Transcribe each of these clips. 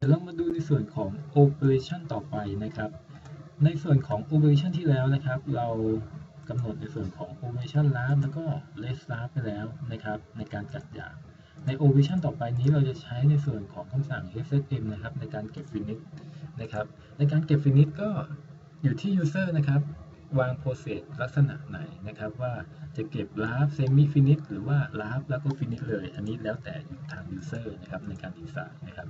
เดี๋ยวเรามาดูในส่วนของ operation ต่อไปนะครับ ในส่วนของ operation ที่แล้วนะครับ เรากำหนดในส่วนของ operation last แล้วก็ less last ไปแล้วนะครับ ในการจัดอย่าง ใน operation ต่อไปนี้เราจะใช้ในส่วนของคำสั่ง ssm นะครับ ในการเก็บ finish นะครับ ในการเก็บ finish ก็อยู่ที่ user นะครับ วาง process ลักษณะไหนนะครับ ว่าจะเก็บ last semi finish หรือว่า last แล้วก็ finish เลย อันนี้แล้วแต่ทาง user นะครับในการดีไซน์นะครับ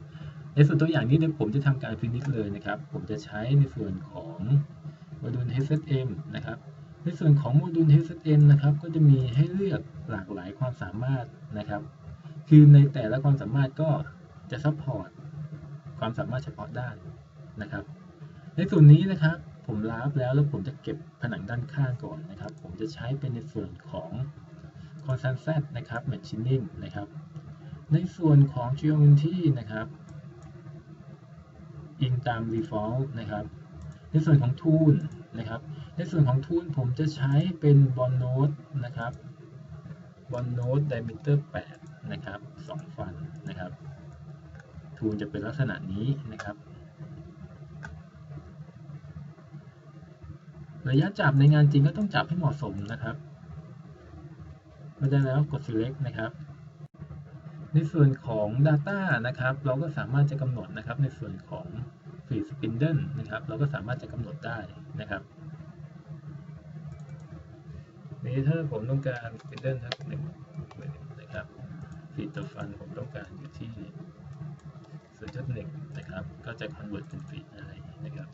ในส่วนตัวอย่างนี้เดี๋ยวผมจะทำการ finish เลยนะครับ ผมจะใช้ในส่วนของโมดูล HSM นะครับ ในส่วนของโมดูล HSM นะครับ ก็จะมีให้เลือกหลากหลายความสามารถนะครับ คือในแต่ละความสามารถก็จะ support ความสามารถเฉพาะด้านนะครับ ในส่วนนี้นะครับผมลาฟแล้วแล้วผมจะเก็บผนังด้านข้างก่อนนะครับ ผมจะใช้เป็นในส่วนของ constant set นะครับ machining นะครับ ในส่วนของ geometry นะครับ อิงตาม default นะครับ ในส่วนของ tool นะครับ ในส่วนของ tool ผมจะใช้เป็น bond node นะครับ bond node diameter 8 นะครับ2ฟันนะครับ tool จะเป็นลักษณะนี้นะครับ ระยะจับในงานจริงก็ต้องจับให้เหมาะสมนะครับเมื่อได้แล้วกด select นะครับ ในส่วนของ Data นะครับ เราก็สามารถจะกำหนดนะครับ ในส่วนของ Feed Spindle นะครับ เราก็สามารถจะกำหนดได้นะครับนี้ถ้าผมต้องการ Spindle ทักหนึ่งนะครับ Feed ตัวฟันผมต้องการอยู่ที่0.1นะครับ ก็จะ convert เป็น Feed ได้นะครับ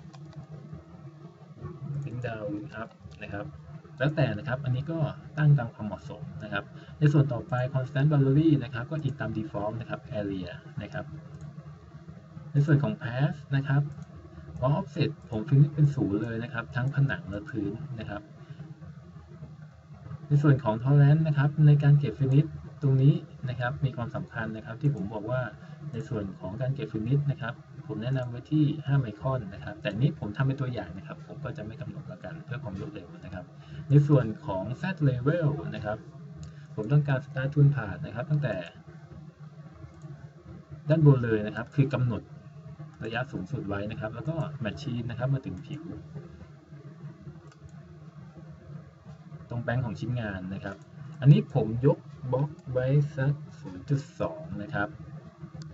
Link down Link up นะครับ แล้วแต่นะครับ อันนี้ก็ตั้งตามความเหมาะสมนะครับ ในส่วนต่อไป constant boundary นะครับ ก็อิงตาม default นะครับ area นะครับ ในส่วนของ path นะครับ offset ผมฟินิชเป็นศูนย์เลยนะครับ ทั้งผนังและพื้นนะครับ ในส่วนของ tolerance นะครับ ในการเก็บฟินิชตรงนี้นะครับ มีความสำคัญนะครับ ที่ผมบอกว่าในส่วนของการเก็บฟินิชนะครับ ผมแนะนำไว้ที่ 5 ไมครอนนะครับ แต่นี้ผมทำเป็นตัวอย่างนะครับ ผมก็จะไม่กำหนดล้วกันเพื่อความรวดเร็วนะครับ ในส่วนของ set level นะครับ ผมต้องการ start tune ผ่านนะครับ ตั้งแต่ด้านบนเลยนะครับ คือกำหนดระยะสูงสุดไว้นะครับ แล้วก็ machine นะครับมาถึงผิว ตรงแบงค์ของชิ้นงานนะครับ อันนี้ผมยกบล็อกไว้สัก 0.2 นะครับ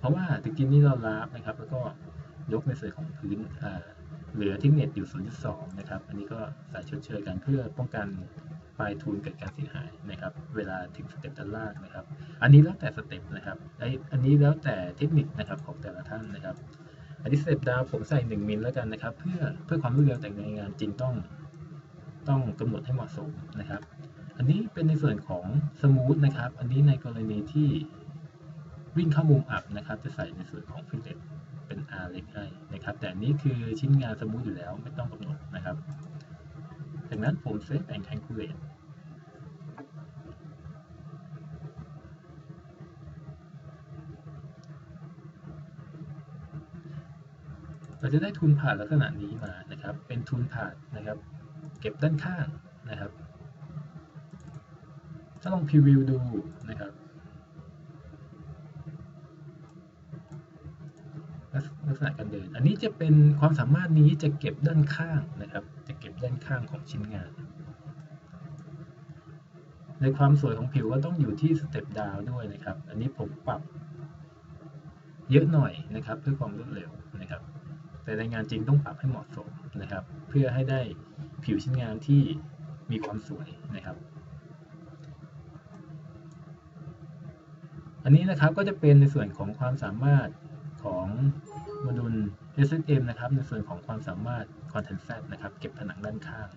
เพราะว่าตะกี้นี้เราลาฟนะครับ แล้วก็ยกในส่วนของพื้นเหลือที่เน็ตอยู่ 0.2 นะครับ อันนี้ก็ใส่ชดเชยกันเพื่อป้องกันปลายทูนเกิดการเสียหายนะครับ เวลาถึงสเต็ปด้านล่างนะครับ อันนี้แล้วแต่สเต็ปนะครับไออันนี้แล้วแต่เทคนิคนะครับของแต่ละท่านนะครับ อันนี้สเต็ปดาวผมใส่ 1 มิลแล้วกันนะครับ เพื่อเพื่อความรวดเร็วแต่ในงานจริงต้องต้องกำหนดให้เหมาะสมนะครับ อันนี้เป็นในส่วนของสมูทนะครับ อันนี้ในกรณีที่ วิ่งเข้ามุมอับนะครับ จะใส่ในส่วนของฟิลเลตเป็น R เล็กให้นะครับ แต่นี้คือชิ้นงานสมูทอยู่แล้วไม่ต้องกำหนดนะครับดังนั้นผมเซฟแอนแคนคูเลตเราจะได้ทุนผ่านลักษณะนี้มานะครับ เป็นทุนผ่านนะครับ เก็บด้านข้างนะครับ ถ้าลองพรีวิวดูนะครับ ลั การเดิน อันนี้จะเป็นความสามารถนี้จะเก็บด้านข้างนะครับ จะเก็บด้านข้างของชิ้นงาน ในความสวยของผิวก็ต้องอยู่ที่สเต็ปดาวด้วยนะครับ อันนี้ผมปรับเยอะหน่อยนะครับ เพื่อความรวดเร็วนะครับ แต่ในงานจริงต้องปรับให้เหมาะสมนะครับ เพื่อให้ได้ผิวชิ้นงานที่มีความสวยนะครับ อันนี้นะครับก็จะเป็นในส่วนของความสามารถ ของโมดูล SSM นะครับ ในส่วนของความสามารถ Content Set นะครับ เก็บผนังด้านข้าง